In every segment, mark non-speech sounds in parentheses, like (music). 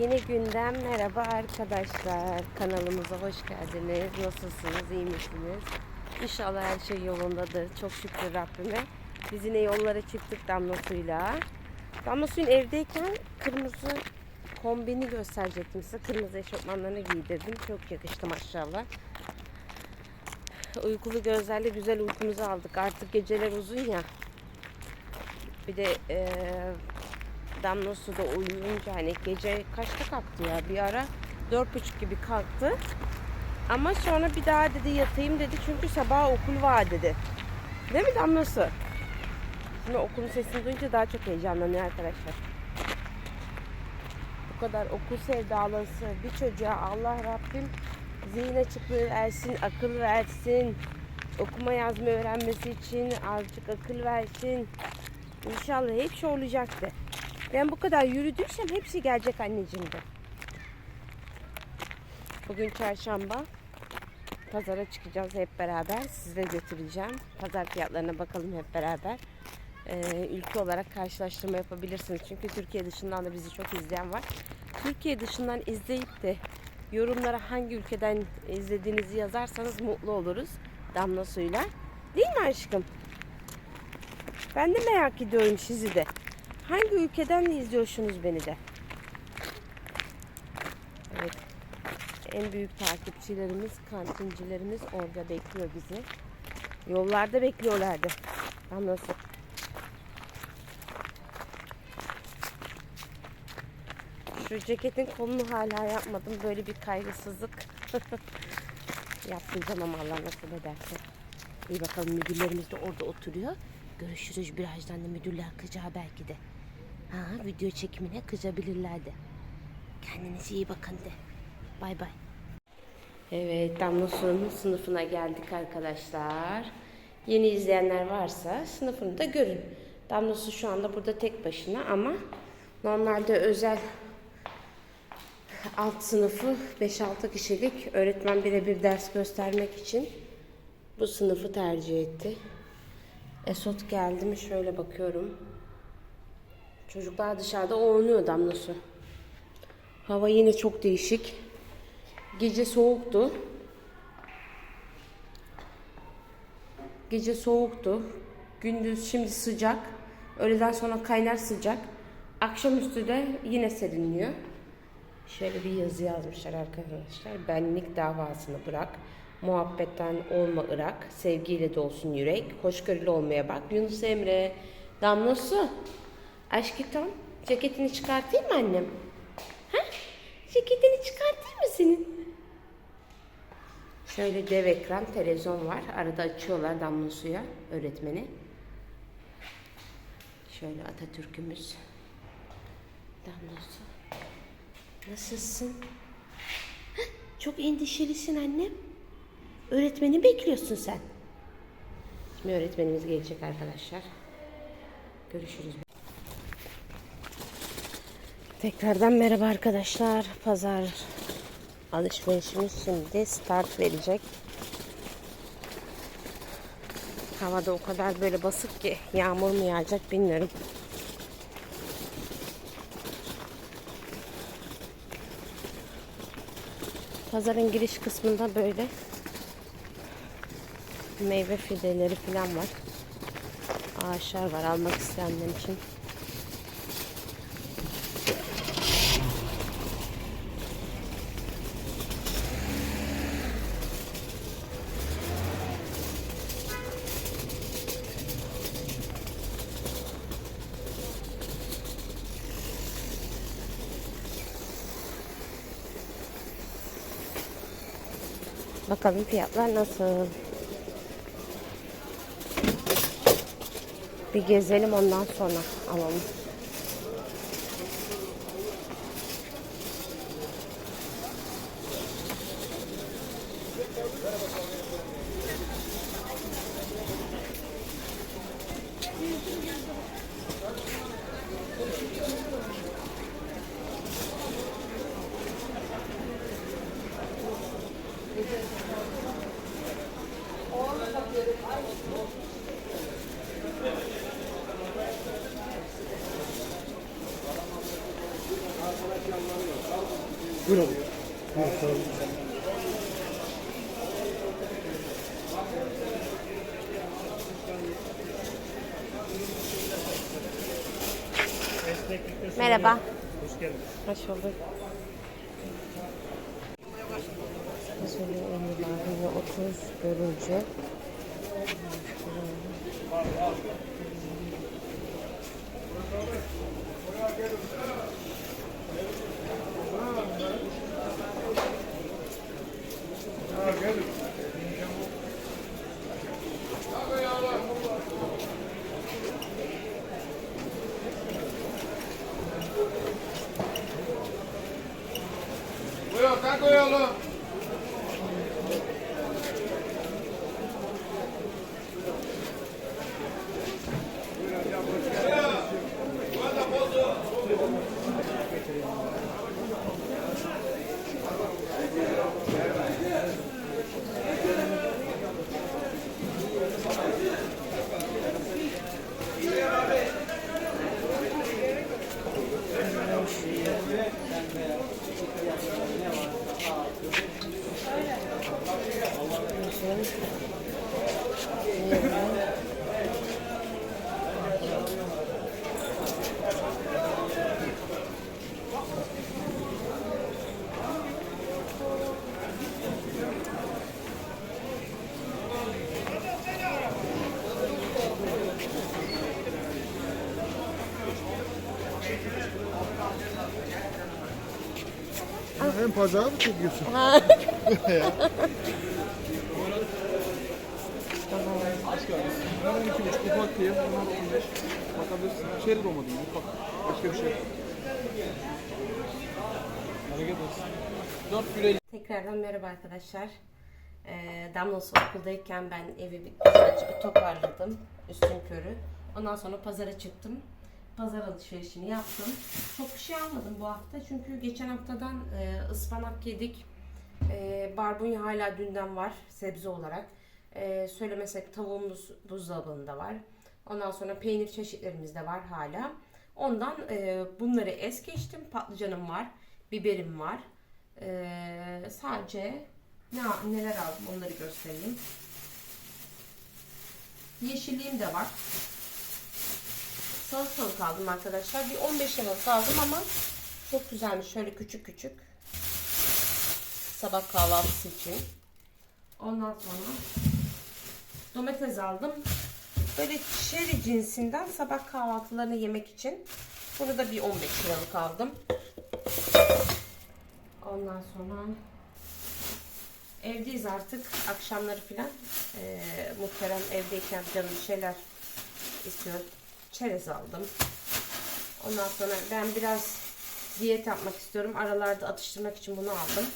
Yeni günden merhaba arkadaşlar. Kanalımıza hoş geldiniz. Nasılsınız? iyi misiniz? İnşallah her şey yolundadır. Çok şükür Rabbime. Biz yine yollara çıktık Damla Su'yla. Damla Su'nun evdeyken kırmızı kombini gösterecektim size. Kırmızı eşofmanlarını giydirdim. Çok yakıştı maşallah. Uykulu gözlerle güzel uykumuzu aldık. Artık geceler uzun ya. Bir de eee Damla suda uyuyunca hani gece kaçta kalktı ya bir ara dört buçuk gibi kalktı. Ama sonra bir daha dedi yatayım dedi çünkü sabah okul var dedi. Değil mi Damla su? Şimdi okulun sesini duyunca daha çok heyecanlanıyor arkadaşlar. Bu kadar okul sevdalısı bir çocuğa Allah Rabbim zihin açıklığı versin, akıl versin. Okuma yazma öğrenmesi için azıcık akıl versin. İnşallah hepsi olacaktı. Ben bu kadar yürüdüysem hepsi gelecek anneciğim de. Bugün çarşamba. Pazara çıkacağız hep beraber. Sizlere götüreceğim. Pazar fiyatlarına bakalım hep beraber. Ee, ülke olarak karşılaştırma yapabilirsiniz. Çünkü Türkiye dışından da bizi çok izleyen var. Türkiye dışından izleyip de yorumlara hangi ülkeden izlediğinizi yazarsanız mutlu oluruz. Damla suyla. Değil mi aşkım? Ben de merak ediyorum sizi de. Hangi ülkeden izliyorsunuz beni de? Evet. En büyük takipçilerimiz, kantincilerimiz orada bekliyor bizi. Yollarda bekliyorlardı. Tam nasıl? Şu ceketin kolunu hala yapmadım. Böyle bir kaygısızlık. (laughs) Yapmayacağım ama Allah nasip ederse. İyi bakalım müdürlerimiz de orada oturuyor. Görüşürüz birazdan da müdürler kızacağı belki de. Ha, video çekimine kızabilirler de. Kendinize iyi bakın de. Bay bay. Evet, Damla sınıfına geldik arkadaşlar. Yeni izleyenler varsa sınıfını da görün. Damla şu anda burada tek başına ama normalde özel alt sınıfı 5-6 kişilik öğretmen birebir ders göstermek için bu sınıfı tercih etti. Esot geldi mi şöyle bakıyorum. Çocuklar dışarıda oynuyor damla su. Hava yine çok değişik. Gece soğuktu. Gece soğuktu. Gündüz şimdi sıcak. Öğleden sonra kaynar sıcak. Akşamüstü de yine serinliyor. Şöyle bir yazı yazmışlar arkadaşlar. Benlik davasını bırak. Muhabbetten olma Irak. Sevgiyle dolsun yürek. Hoşgörülü olmaya bak. Yunus Emre. Damla su. Aşkım ceketini çıkartayım mı annem? Ha? Ceketini çıkartayım mı senin? Şöyle dev ekran televizyon var. Arada açıyorlar damla suya öğretmeni. Şöyle Atatürk'ümüz. Damla su. Nasılsın? Çok endişelisin annem. Öğretmeni bekliyorsun sen. Şimdi öğretmenimiz gelecek arkadaşlar. Görüşürüz. Tekrardan merhaba arkadaşlar. Pazar alışverişimiz şimdi start verecek. Havada o kadar böyle basık ki yağmur mu yağacak bilmiyorum. Pazarın giriş kısmında böyle meyve fideleri falan var. Ağaçlar var almak isteyenler için. Bakalım fiyatlar nasıl? Bir gezelim ondan sonra alalım. Buyurun. Merhaba. Hoş geldiniz. Hoş bulduk. Fasulye 50 var. Yine 30 börülce. Buyurun, kalk oğlum. Pazara mı çekiyorsun? Bunların iki buçuk ufak diye, bunlar 15. Bakabilirsin. Şerit olmadı mı? Ufak. Başka bir şey yok. Hareket olsun. 4 150. Tekrardan merhaba arkadaşlar. Ee, Damlası okuldayken ben evi bir güzelce bir toparladım. Üstün körü. Ondan sonra pazara çıktım. Pazar alışverişini yaptım. Çok bir şey almadım bu hafta. Çünkü geçen haftadan e, ıspanak yedik. E, barbunya hala dünden var sebze olarak. E, söylemesek tavuğumuz buzdolabında var. Ondan sonra peynir çeşitlerimiz de var hala. Ondan e, bunları es geçtim. Patlıcanım var. Biberim var. Ee, sadece ne neler aldım onları göstereyim. Yeşilliğim de var. Salatalık aldım arkadaşlar. Bir 15 liralık aldım ama çok güzelmiş. Şöyle küçük küçük. Sabah kahvaltısı için. Ondan sonra domates aldım. Böyle çeri cinsinden sabah kahvaltılarını yemek için. Bunu da bir 15 liralık aldım. Ondan sonra evdeyiz artık. Akşamları filan eee muhterem evdeyken canım şeyler istiyor. Çerez aldım. Ondan sonra ben biraz diyet yapmak istiyorum. Aralarda atıştırmak için bunu aldım.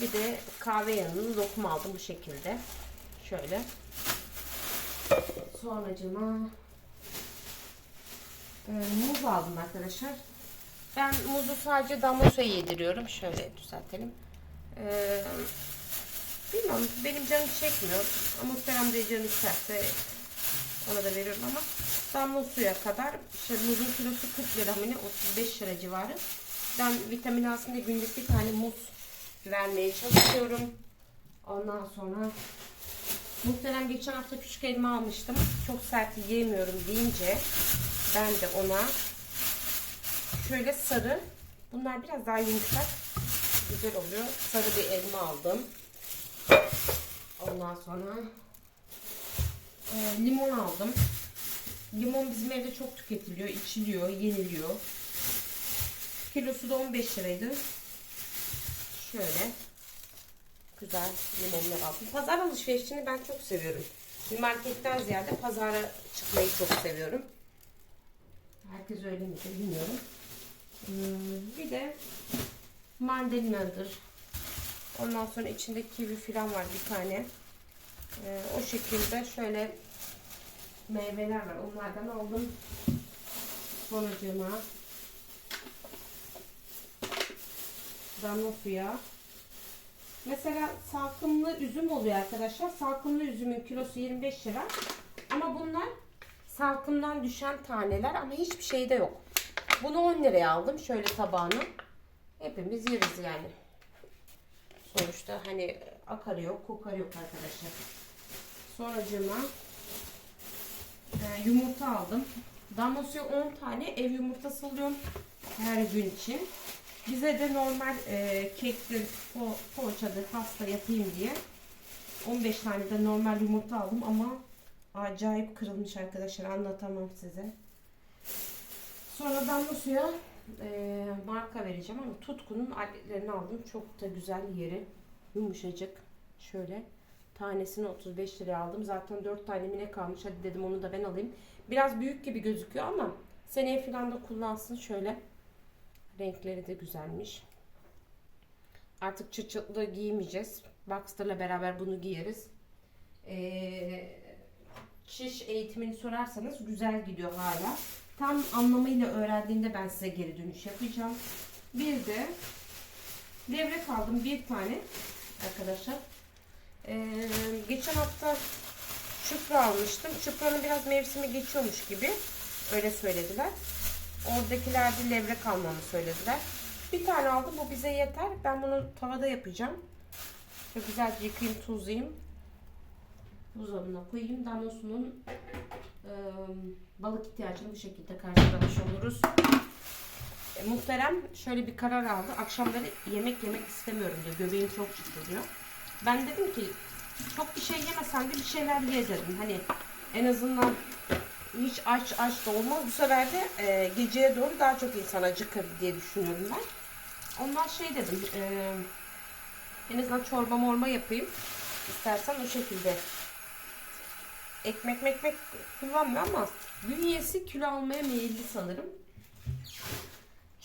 Bir de kahve yanında lokum aldım bu şekilde. Şöyle. Sonracıma e, muz aldım arkadaşlar. Ben muzu sadece damla yediriyorum. Şöyle düzeltelim. Ee, bilmiyorum benim canım çekmiyor. Ama muhterem de canı isterse ona da veriyorum ama damla suya kadar işte muzun kilosu 40 lira mı ne 35 lira civarı. Ben vitamin A'sında günlük bir tane muz vermeye çalışıyorum. Ondan sonra muhterem geçen hafta küçük elma almıştım. Çok sert yiyemiyorum deyince ben de ona şöyle sarı. Bunlar biraz daha yumuşak. Güzel oluyor. Sarı bir elma aldım. Ondan sonra e, limon aldım. Limon bizim evde çok tüketiliyor, içiliyor, yeniliyor. Kilosu da 15 liraydı. Şöyle güzel limonlar aldım. Pazar alışverişini ben çok seviyorum. Şimdi marketten ziyade pazara çıkmayı çok seviyorum. Herkes öyle mi bilmiyorum. Hmm, Bir de mandalinadır. Ondan sonra içinde kivi falan var bir tane. Ee, o şekilde şöyle meyveler var. Onlardan aldım. Sonucuma damla suya. Mesela salkımlı üzüm oluyor arkadaşlar. Salkımlı üzümün kilosu 25 lira. Ama bunlar salkımdan düşen taneler ama hiçbir şeyde yok. Bunu 10 liraya aldım. Şöyle tabağını. Hepimiz yeriz yani. Sonuçta hani akarı yok, kokarı yok arkadaşlar. Sonracığıma e, yumurta aldım. Damlasıya 10 tane ev yumurtası alıyorum her gün için. Bize de normal e, kektir, po, poğaçadır, pasta yapayım diye 15 tane de normal yumurta aldım ama acayip kırılmış arkadaşlar anlatamam size. Sonra damla suya e, marka vereceğim ama Tutku'nun aletlerini aldım. Çok da güzel yeri. Yumuşacık. Şöyle. Tanesini 35 liraya aldım. Zaten 4 tane mi ne kalmış. Hadi dedim onu da ben alayım. Biraz büyük gibi gözüküyor ama seneye falan da kullansın. Şöyle. Renkleri de güzelmiş. Artık çıt çıtlı giymeyeceğiz. Boxster'la beraber bunu giyeriz. Ee, şiş eğitimini sorarsanız güzel gidiyor hala. Tam anlamıyla öğrendiğinde ben size geri dönüş yapacağım. Bir de levrek aldım bir tane arkadaşlar. Ee, geçen hafta çupra almıştım. Çupranın biraz mevsimi geçiyormuş gibi. Öyle söylediler. Oradakiler de levrek almamı söylediler. Bir tane aldım. Bu bize yeter. Ben bunu tavada yapacağım. Şöyle güzelce yıkayayım, tuzlayayım. Buzdolabına koyayım. Damlosunun e, balık ihtiyacını bu şekilde karşılamış oluruz. E, muhterem şöyle bir karar aldı. Akşamları yemek yemek istemiyorum diyor. Göbeğim çok çıkıyor. Ben dedim ki çok bir şey yemesen de bir şeyler ye dedim. Hani en azından hiç aç aç da olmaz. Bu sefer de e, geceye doğru daha çok insan acıkır diye düşünüyorum ben. Ondan şey dedim. E, en azından çorba morma yapayım. İstersen o şekilde. Ekmek mekmek kullanmıyor ama bünyesi kilo almaya meyilli sanırım.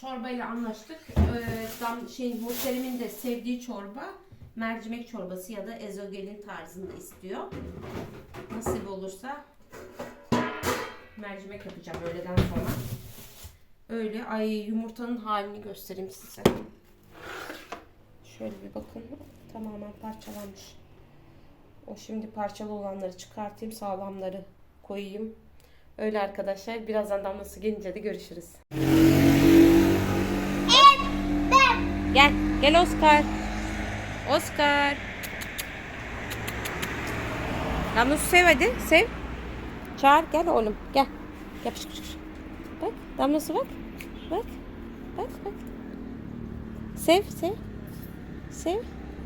Çorbayla anlaştık. Ee, dam, şey, muhterimin de sevdiği çorba mercimek çorbası ya da ezogelin tarzında istiyor. Nasip olursa mercimek yapacağım öğleden sonra. Öyle. Ay yumurtanın halini göstereyim size. Şöyle bir bakın. Tamamen parçalanmış. O şimdi parçalı olanları çıkartayım. Sağlamları koyayım. Öyle arkadaşlar. Birazdan damlası gelince de görüşürüz. Gel. Gel Oscar. Oscar. Damlası sev hadi. Sev. Çağır gel oğlum. Gel. Yapışık. Bak. Damlası bak. Bak. Bak bak. Sev sev. Sev.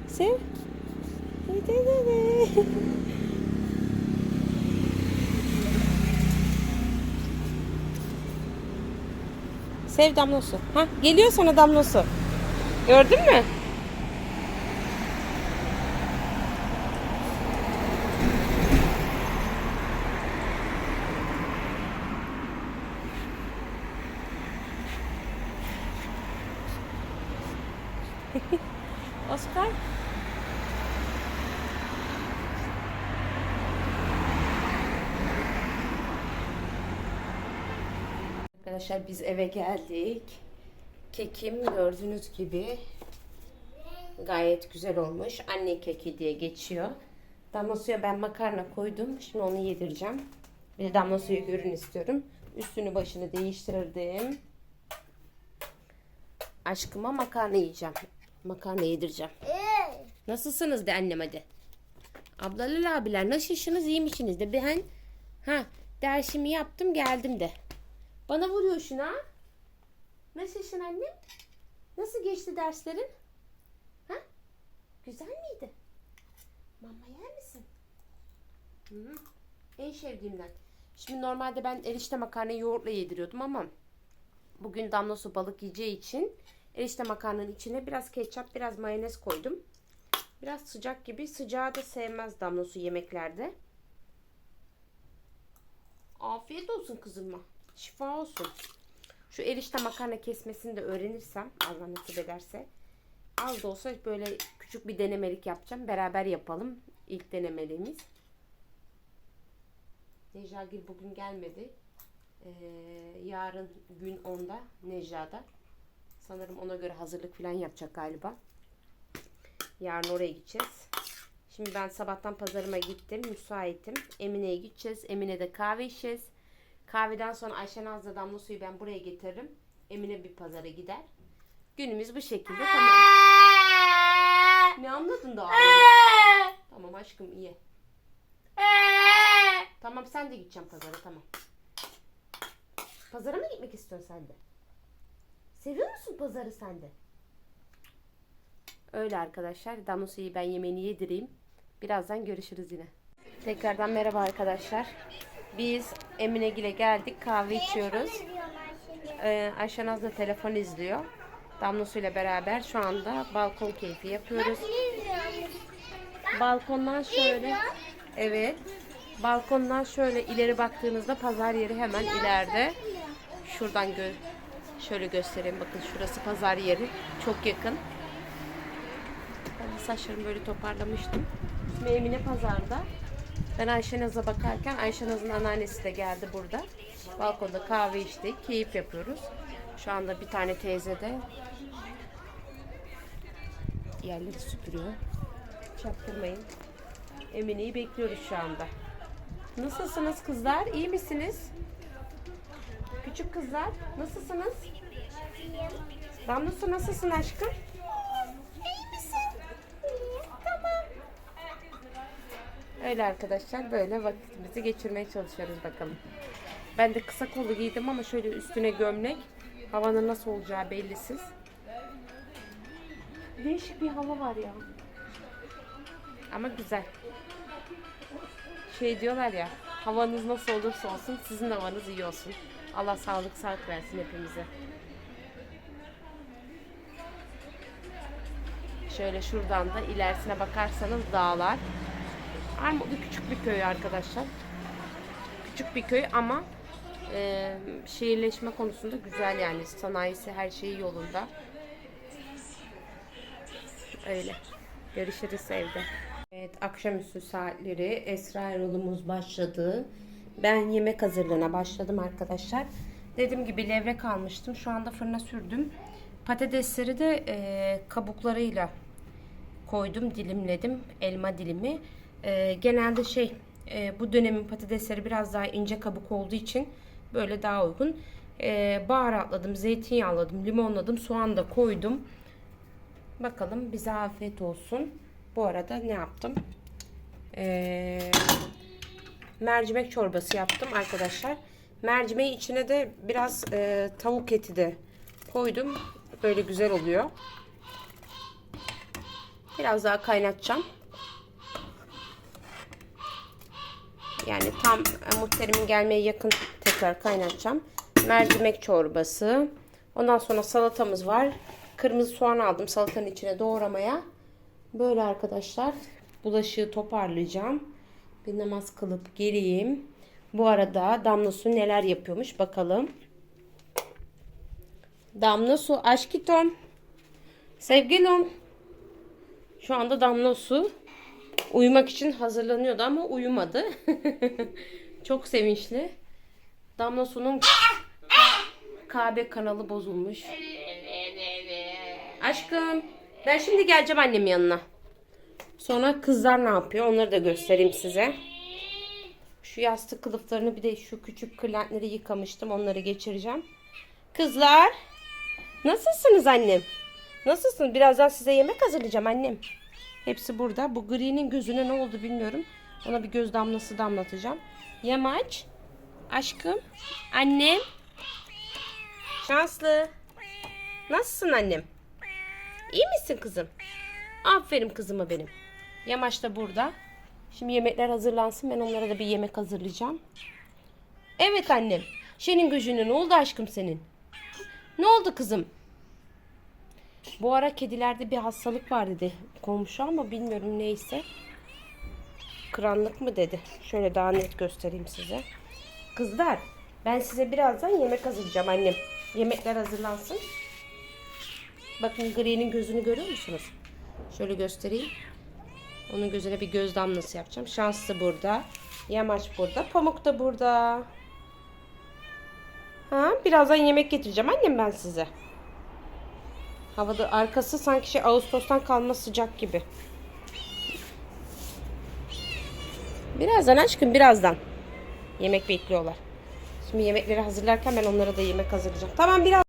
Sev. (laughs) Sev damlosu. Ha geliyor sana damlosu. Gördün mü? Oscar. Arkadaşlar biz eve geldik. Kekim gördüğünüz gibi gayet güzel olmuş. Anne keki diye geçiyor. Damla suya ben makarna koydum. Şimdi onu yedireceğim. Bir de damla suyu görün istiyorum. Üstünü başını değiştirdim. Aşkıma makarna yiyeceğim. Makarna yedireceğim. Nasılsınız de annem hadi. Ablalar abiler nasılsınız iyi misiniz de ben ha dersimi yaptım geldim de. Bana vuruyorsun ha? Nasılsın annem? Nasıl geçti derslerin? Ha? Güzel miydi? Mama yer misin? Hı, en sevdiğimden. Şimdi normalde ben erişte makarna yoğurtla yediriyordum ama bugün damla su balık yiyeceği için erişte makarnanın içine biraz ketçap, biraz mayonez koydum. Biraz sıcak gibi. Sıcağı da sevmez damla su yemeklerde. Afiyet olsun kızıma. Şifa olsun. Şu erişte makarna kesmesini de öğrenirsem Allah nasip ederse az da olsa böyle küçük bir denemelik yapacağım. Beraber yapalım. İlk denemeliğimiz. Necagil bugün gelmedi. Ee, yarın gün 10'da Necla'da. Sanırım ona göre hazırlık falan yapacak galiba. Yarın oraya gideceğiz. Şimdi ben sabahtan pazarıma gittim. Müsaitim. Emine'ye gideceğiz. Emine'de kahve içeceğiz. Kahveden sonra Ayşe Naz'la damla suyu ben buraya getiririm. Emine bir pazara gider. Günümüz bu şekilde tamam. Ne anladın da Tamam aşkım iyi. Tamam sen de gideceğim pazara tamam. Pazara mı gitmek istiyorsun sen de? Seviyor musun pazarı sen de? Öyle arkadaşlar. Damusu'yu ben yemeğini yedireyim. Birazdan görüşürüz yine. Tekrardan merhaba arkadaşlar. Biz Eminegil'e geldik. Kahve içiyoruz. Ee, Ayşenaz da telefon izliyor. Damlosu ile beraber şu anda balkon keyfi yapıyoruz. Balkondan şöyle evet. Balkondan şöyle ileri baktığınızda pazar yeri hemen ileride. Şuradan gö şöyle göstereyim. Bakın şurası pazar yeri. Çok yakın. Ben saçlarımı böyle toparlamıştım. Şimdi Emine pazarda. Ben Ayşenaz'a bakarken Ayşenaz'ın anneannesi de geldi burada. Balkonda kahve içtik. Keyif yapıyoruz. Şu anda bir tane teyze de yerleri süpürüyor. Çaktırmayın. Emine'yi bekliyoruz şu anda. Nasılsınız kızlar? İyi misiniz? Küçük kızlar nasılsınız? Damlası nasılsın aşkım? İyi misin? Tamam. Öyle arkadaşlar böyle vakitimizi geçirmeye çalışıyoruz bakalım. Ben de kısa kolu giydim ama şöyle üstüne gömlek. Havanın nasıl olacağı bellisiz. Değişik bir hava var ya. Ama güzel. Şey diyorlar ya, havanız nasıl olursa olsun sizin havanız iyi olsun. Allah sağlık sağlık versin hepimize. Şöyle şuradan da ilerisine bakarsanız dağlar. Armutlu küçük bir köy arkadaşlar. Küçük bir köy ama e, şehirleşme konusunda güzel yani. Sanayisi her şeyi yolunda. Öyle. Görüşürüz evde. Evet akşamüstü saatleri Esra Erol'umuz başladı. Ben yemek hazırlığına başladım arkadaşlar. Dediğim gibi levrek almıştım. Şu anda fırına sürdüm. Patatesleri de e, kabuklarıyla koydum, dilimledim. Elma dilimi. E, genelde şey e, bu dönemin patatesleri biraz daha ince kabuk olduğu için böyle daha uygun. E, baharatladım, zeytinyağladım, limonladım, soğan da koydum. Bakalım bize afiyet olsun. Bu arada ne yaptım? Ee, mercimek çorbası yaptım arkadaşlar. Mercimeğin içine de biraz e, tavuk eti de koydum. Böyle güzel oluyor. Biraz daha kaynatacağım. Yani tam e, muhterimin gelmeye yakın tekrar kaynatacağım. Mercimek çorbası. Ondan sonra salatamız var. Kırmızı soğan aldım salatanın içine doğramaya. Böyle arkadaşlar. Bulaşığı toparlayacağım. Bir namaz kılıp geleyim. Bu arada Damla Su neler yapıyormuş bakalım. Damla Su aşkitom. Sevgilim. Şu anda Damla Su uyumak için hazırlanıyordu ama uyumadı. (laughs) Çok sevinçli. Damla Su'nun KB kanalı bozulmuş. Aşkım ben şimdi geleceğim annemin yanına. Sonra kızlar ne yapıyor onları da göstereyim size. Şu yastık kılıflarını bir de şu küçük kırlentleri yıkamıştım onları geçireceğim. Kızlar nasılsınız annem? Nasılsın? Birazdan size yemek hazırlayacağım annem. Hepsi burada. Bu gri'nin gözüne ne oldu bilmiyorum. Ona bir göz damlası damlatacağım. Yamaç. Aşkım. Annem. Şanslı. Nasılsın annem? İyi misin kızım? Aferin kızıma benim. Yamaç da burada. Şimdi yemekler hazırlansın. Ben onlara da bir yemek hazırlayacağım. Evet annem. Senin gözüne ne oldu aşkım senin? Ne oldu kızım? Bu ara kedilerde bir hastalık var dedi komşu ama bilmiyorum neyse. Kıranlık mı dedi. Şöyle daha net göstereyim size. Kızlar ben size birazdan yemek hazırlayacağım annem. Yemekler hazırlansın. Bakın gri'nin gözünü görüyor musunuz? Şöyle göstereyim. Onun gözüne bir göz damlası yapacağım. Şanslı burada. Yamaç burada. Pamuk da burada. Ha, birazdan yemek getireceğim annem ben size. Havada arkası sanki şey Ağustos'tan kalma sıcak gibi. Birazdan aşkım birazdan. Yemek bekliyorlar. Şimdi yemekleri hazırlarken ben onlara da yemek hazırlayacağım. Tamam biraz